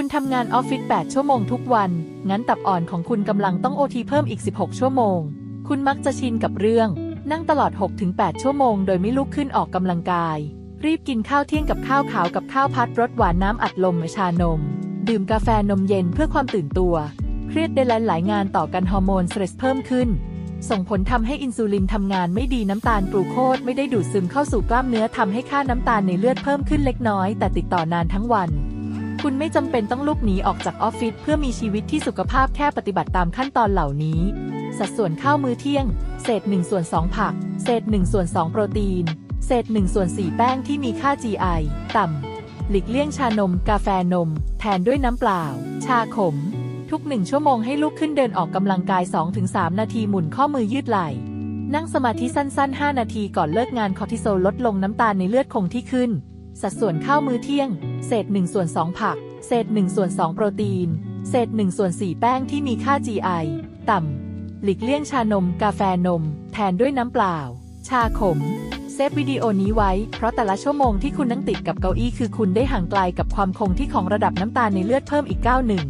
คุณทำงานออฟฟิศ 8 ชั่วโมงทุกวัน งั้นตับอ่อนของคุณกำลังต้องโอทีเพิ่มอีก 16 ชั่วโมง คุณมักจะชินกับเรื่อง นั่งตลอด 6-8 ชั่วโมง โดยไม่ลุกขึ้นออกกำลังกาย รีบกินข้าวเที่ยงกับข้าวขาวกับข้าวพัดรสหวานน้ำอัดลมชานม ดื่มกาแฟนมเย็นเพื่อความตื่นตัว เครียดได้หลายงานต่อกันฮอร์โมนสเตรสเพิ่มขึ้น ส่งผลทำให้อินซูลินทำงานไม่ดีน้ำตาลกลูโคสไม่ได้ดูดซึมเข้าสู่กล้ามเนื้อทำให้ค่าน้ำตาลในเลือดเพิ่มขึ้นเล็กน้อย แต่ติดต่อนานทั้งวัน คุณไม่จำเป็นต้องลุกหนีออกจากออฟฟิศเพื่อมีชีวิตที่สุขภาพแค่ปฏิบัติตามขั้นตอนเหล่านี้ สัดส่วนข้าวมื้อเที่ยง เศษ1ส่วน2ผัก เศษ1ส่วน2โปรตีน เศษ1ส่วน4แป้งที่มีค่า GI ต่ำ หลีกเลี่ยงชานม กาแฟนม แทนด้วยน้ำเปล่า ชาขม ทุกหนึ่งชั่วโมงให้ลุกขึ้นเดินออกกำลังกาย 2-3 นาทีหมุนข้อมือยืดไหล่นั่งสมาธิสั้นๆ 5 นาทีก่อนเลิกงานคอร์ติโซลลดลงน้ำตาลในเลือดคงที่ขึ้น สัดส่วนข้าวมื้อเที่ยง เศษ1ส่วน2ผัก เศษ1ส่วน2โปรตีน เศษ1ส่วน4แป้งที่มีค่า GI ต่ำ หลีกเลี่ยงชานม กาแฟนม แทนด้วยน้ำเปล่า ชาขม เซฟวิดีโอนี้ไว้ เพราะแต่ละชั่วโมงที่คุณนั่งติดกับเก้าอี้คือคุณได้ห่างไกลกับความคงที่ของระดับน้ำตาลในเลือดเพิ่มอีกก้าวหนึ่ง